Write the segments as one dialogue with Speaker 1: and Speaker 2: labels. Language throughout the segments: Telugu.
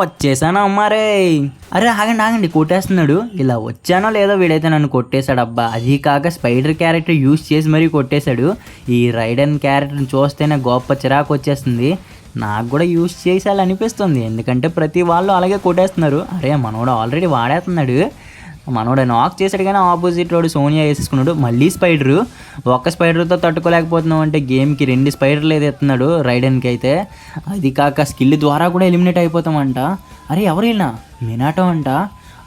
Speaker 1: వచ్చేసాను అమ్మారే అరే ఆగండి ఆగండి కొట్టేస్తున్నాడు. ఇలా వచ్చానో లేదో వీడైతే నన్ను కొట్టేశాడు అబ్బా. అది కాక స్పైడర్ క్యారెక్టర్ యూస్ చేసి మరీ కొట్టేశాడు. ఈ రైడన్ క్యారెక్టర్ని చూస్తేనే గొప్ప చిరాకు వచ్చేస్తుంది. నాకు కూడా యూస్ చేసేయాలి అనిపిస్తుంది ఎందుకంటే ప్రతి వాళ్ళు అలాగే కొట్టేస్తున్నారు. అరే మనోడు ఆల్రెడీ వాడేస్తున్నాడు. మనోడు నాక్ చేశాడు కానీ ఆపోజిట్ రోడ్ సోనియా వేసేసుకున్నాడు. మళ్ళీ స్పైడరు. ఒక్క స్పైడర్తో తట్టుకోలేకపోతున్నాం అంటే గేమ్కి రెండు స్పైడర్లు ఏదో ఎత్తున్నాడు రైడన్కి అయితే. అది కాక స్కిల్ ద్వారా కూడా ఎలిమినేట్ అయిపోతామంట. అరే ఎవరైనా మినాటో అంట.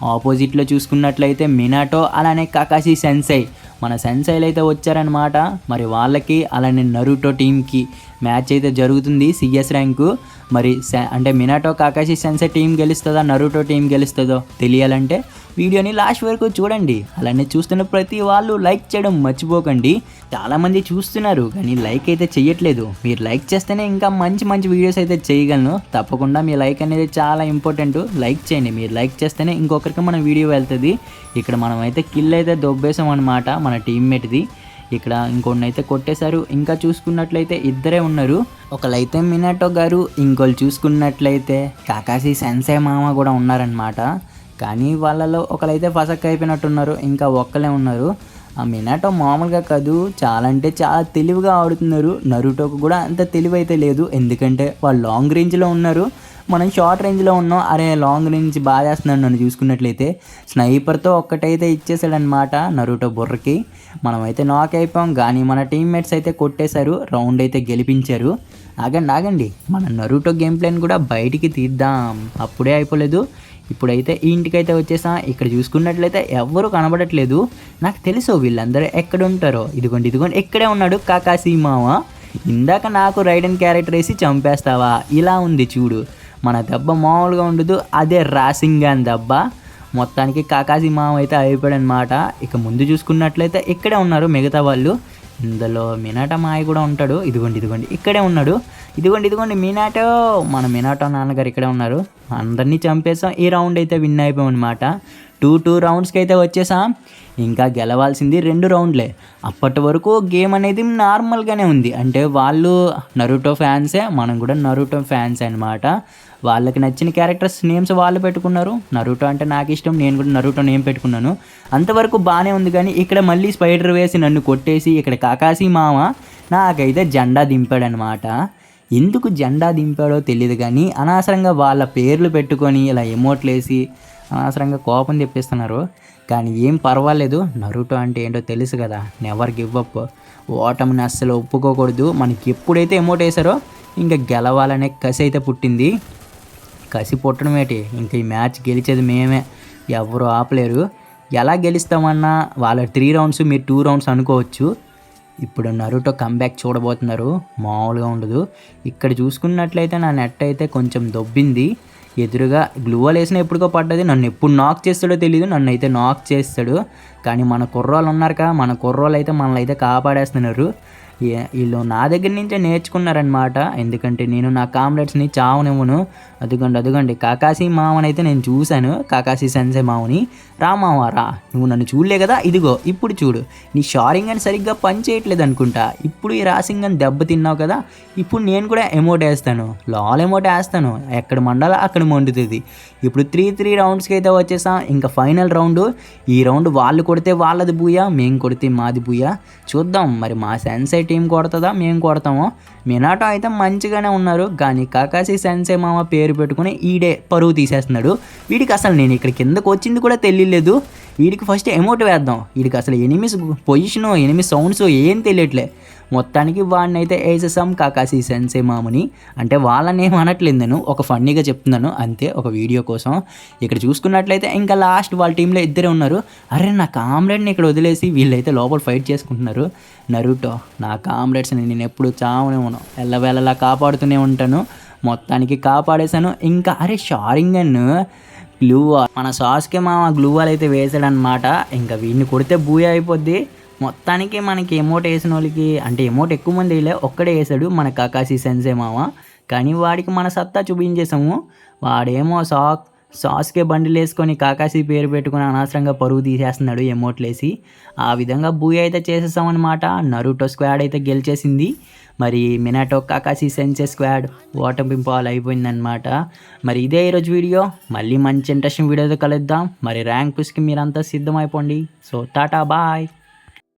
Speaker 1: ఆపోజిట్లో చూసుకున్నట్లయితే మినాటో అలానే కాకాసి సెన్సై. మన సెన్సైలు అయితే వచ్చారనమాట మరి వాళ్ళకి అలానే నరుటో టీంకి మ్యాచ్ అయితే జరుగుతుంది సిఎస్ ర్యాంకు. మరి సె- అంటే మినాటో కాకాసి సెన్సై టీం గెలుస్తుందా నరుటో టీం గెలుస్తుందో తెలియాలంటే వీడియోని లాస్ట్ వరకు చూడండి. అలానే చూస్తున్న ప్రతి వాళ్ళు లైక్ చేయడం మర్చిపోకండి. చాలామంది చూస్తున్నారు కానీ లైక్ అయితే చేయట్లేదు మీరు లైక్ చేస్తేనే ఇంకా మంచి మంచి వీడియోస్ అయితే చేయగలను. తప్పకుండా మీ లైక్ అనేది చాలా ఇంపార్టెంట్. లైక్ చేయండి. మీరు లైక్ చేస్తేనే ఇంకొకరికి మన వీడియో వెళ్తుంది. ఇక్కడ మనం అయితే కిల్ అయితే దొబ్బేసాం అనమాట మన టీమ్మేట్ది. ఇక్కడ ఇంకొన్ని అయితే కొట్టేశారు. ఇంకా చూసుకున్నట్లయితే ఇద్దరే ఉన్నారు. ఒకళ్ళైతే మినాటో గారు ఇంకోళ్ళు చూసుకున్నట్లయితే కాకాసి సెన్సే మామ కూడా ఉన్నారనమాట కానీ వాళ్ళలో ఒకరైతే ఫసక్ అయిపోయినట్టున్నారు ఇంకా ఒక్కలే ఉన్నారు. ఆ మినాటో మామూలుగా కాదు చాలా అంటే చాలా తెలివిగా ఆడుతున్నారు. నరుటోకు కూడా అంత తెలివి అయితే లేదు. ఎందుకంటే వాళ్ళు లాంగ్ రేంజ్లో ఉన్నారు. మనం షార్ట్ రేంజ్లో ఉన్నాం. అరే లాంగ్ రేంజ్ బాగా చేస్తున్నాడు నన్ను చూసుకున్నట్లయితే. స్నైపర్తో ఒక్కటైతే ఇచ్చేసాడనమాట నరుటో బుర్రకి. మనమైతే నాక్ అయిపోయాం. కానీ మన టీమ్మేట్స్ అయితే కొట్టేశారు. రౌండ్ అయితే గెలిపించారు. ఆగండి ఆగండి. మన నరుటో గేమ్ ప్లాన్ కూడా బయటికి తీద్దాం. అప్పుడే అయిపోలేదు. ఇప్పుడైతే ఈ ఇంటికైతే వచ్చేసా. ఇక్కడ చూసుకున్నట్లయితే ఎవ్వరూ కనబడట్లేదు. నాకు తెలుసు వీళ్ళందరూ ఎక్కడ ఉంటారో ఇదిగోండి ఇదిగోండి ఇక్కడే ఉన్నాడు కాకాసి మామ. ఇందాక నాకు రైడెన్ క్యారెక్టర్ వేసి చంపేస్తావా? ఇలా ఉంది చూడు. మన దెబ్బ మామూలుగా ఉండదు అదే రాసింగాన్ దెబ్బ. మొత్తానికి కాకాసి మామ అయితే అయిపోయాడనమాట ఇక ముందు చూసుకున్నట్లయితే ఇక్కడే ఉన్నారు మిగతా వాళ్ళు. ఇందులో మినాటో మాయ కూడా ఉంటాడు. ఇదిగోండి ఇదిగోండి. ఇక్కడే ఉన్నాడు. ఇదిగోండి ఇదిగోండి. మినాటో మన మినాటో నాన్నగారు ఇక్కడే ఉన్నారు. అందరినీ చంపేసాం ఈ రౌండ్ అయితే విన్ అయిపోయాం అనమాట టూ టూ రౌండ్స్కి అయితే వచ్చేసాం. ఇంకా గెలవాల్సింది రెండు రౌండ్లే. అప్పటి వరకు గేమ్ అనేది నార్మల్గానే ఉంది. అంటే వాళ్ళు నరుటో ఫ్యాన్సే మనం కూడా నరుటో ఫ్యాన్స్ అనమాట వాళ్ళకి నచ్చిన క్యారెక్టర్స్ నేమ్స్ వాళ్ళు పెట్టుకున్నారు. నరుటో అంటే నాకు ఇష్టం నేను కూడా నరుటో నేమ్ పెట్టుకున్నాను. అంతవరకు బాగానే ఉంది కానీ ఇక్కడ మళ్ళీ స్పైడర్ వేసి నన్ను కొట్టేసి ఇక్కడ కాకాసి మామ నాకైతే జెండా దింపాడనమాట ఎందుకు జెండా దింపాడో తెలియదు కానీ అనవసరంగా వాళ్ళ పేర్లు పెట్టుకొని ఇలా ఎమోట్లు వేసి అనవసరంగా కోపం తెప్పిస్తున్నారు. కానీ ఏం పర్వాలేదు. నరుటో అంటే ఏంటో తెలుసు కదా. నెవర్ గివ్ అప్ ఓటమిని అస్సలు ఒప్పుకోకూడదు. మనకి ఎప్పుడైతే ఎమోట్ వేసారో ఇంకా గెలవాలనే కసి అయితే పుట్టింది. కసి పుట్టడం ఏంటి? ఇంక ఈ మ్యాచ్ గెలిచేది మేమే. ఎవరు ఆపలేరు. ఎలా గెలుస్తామన్నా వాళ్ళ త్రీ రౌండ్స్ మీరు టూ రౌండ్స్ అనుకోవచ్చు. ఇప్పుడు నరుటో కంబ్యాక్ చూడబోతున్నారు. మామూలుగా ఉండదు. ఇక్కడ చూసుకున్నట్లయితే నా నెట్ అయితే కొంచెం దొబ్బింది. ఎదురుగా గ్లూవల్ వేసిన ఎప్పుడుకో పడ్డది. నన్ను ఎప్పుడు నాక్ చేస్తాడో తెలియదు నన్ను అయితే నాక్ చేస్తాడు. కానీ మన కుర్రోళ్ళు ఉన్నారు కదా మన కుర్రోళ్ళు అయితే మనల్ని అయితే కాపాడేస్తున్నారు. వీళ్ళు నా దగ్గర నుంచే నేర్చుకున్నారనమాట ఎందుకంటే నేను నా కామ్రేడ్స్ని చావనివ్వను. అదిగండి అదిగోండి కాకాసి మామని అయితే నేను చూశాను. కాకాసి సెన్సే మామని. రా మామ రా. నువ్వు నన్ను చూడలే కదా? ఇదిగో ఇప్పుడు చూడు. నీ షారింగ్ అని సరిగ్గా పని చేయట్లేదు అనుకుంటా ఇప్పుడు ఈ రాసింగ్ అని దెబ్బతిన్నావు కదా? ఇప్పుడు నేను కూడా ఎమోట్ వేస్తాను. లాల్ ఎమోట్ వేస్తాను. ఎక్కడ మండాలో అక్కడ మండుతుంది. ఇప్పుడు త్రీ త్రీ రౌండ్స్కి అయితే వచ్చేసాం. ఇంకా ఫైనల్ రౌండ్. ఈ రౌండ్ వాళ్ళు కొడితే వాళ్ళది బూయా మేము కొడితే మాది బూయా. చూద్దాం మరి మా సెన్సై టీం కొడుతుందా? మేము కొడతామో. మినాటో అయితే మంచిగానే ఉన్నారు. కానీ కాకాసి సెన్సే మామ పేరు పెట్టుకుని ఈడే పరువు తీసేస్తున్నాడు. వీడికి అసలు నేను ఇక్కడ కిందకు వచ్చింది కూడా తెలియలేదు. వీడికి ఫస్ట్ ఎమోట్ వేద్దాం. వీడికి అసలు ఎనిమిస్ పొజిషను ఎనిమిస్ సౌండ్స్ ఏం తెలియట్లే. మొత్తానికి వాడిని అయితే వేసేసాం కాకాసి సెన్సే మామని. అంటే వాళ్ళని ఏం అనట్లేదు నేను. ఒక ఫన్నీగా చెప్తున్నాను. అంతే ఒక వీడియో కోసం. ఇక్కడ చూసుకున్నట్లయితే ఇంకా లాస్ట్ వాళ్ళ టీంలో ఇద్దరే ఉన్నారు. అరే నా కామ్రేడ్ని ఇక్కడ వదిలేసి వీళ్ళైతే లోపల ఫైట్ చేసుకుంటున్నారు. నరుటో నా కామ్రేడ్స్ని నేను ఎప్పుడు చావనే ఉన్నాను ఎల్లవేళలా కాపాడుతూనే ఉంటాను. మొత్తానికి కాపాడేశాను. ఇంకా అరే షారింగన్ గ్లూ మన సాస్కి మామ గ్లూ వాల్ అయితే వేసాడనమాట ఇంకా వీడిని కొడితే బూయ అయిపోద్ది. మొత్తానికి మనకి ఎమోట్ వేసిన వాళ్ళకి అంటే ఎమోట్ ఎక్కువ మంది వేయలే ఒక్కడే వేసాడు మన కాకాసి సెన్సే మామ. కానీ వాడికి మన సత్తా చూపించేసాము వాడేమో సాక్ సాస్కే బండిలు వేసుకొని కాకాసి పేరు పెట్టుకుని అనవసరంగా పరువు తీసేస్తున్నాడు ఎమోట్లేసి ఆ విధంగా బూయ అయితే చేసేసామన్నమాట. నరుటో స్క్వాడ్ అయితే గెలిచేసింది. మరి మినాటో కాకాసి సెన్సే స్క్వాడ్ ఓటమి పాలు అయిపోయిందనమాట మరి ఇదే ఈరోజు వీడియో. మళ్ళీ మంచి ఇంట్రెస్టింగ్ వీడియోతో కలుద్దాం. మరి ర్యాంక్ పుష్కి మీరంతా సిద్ధమైపోండి. So Tata bye.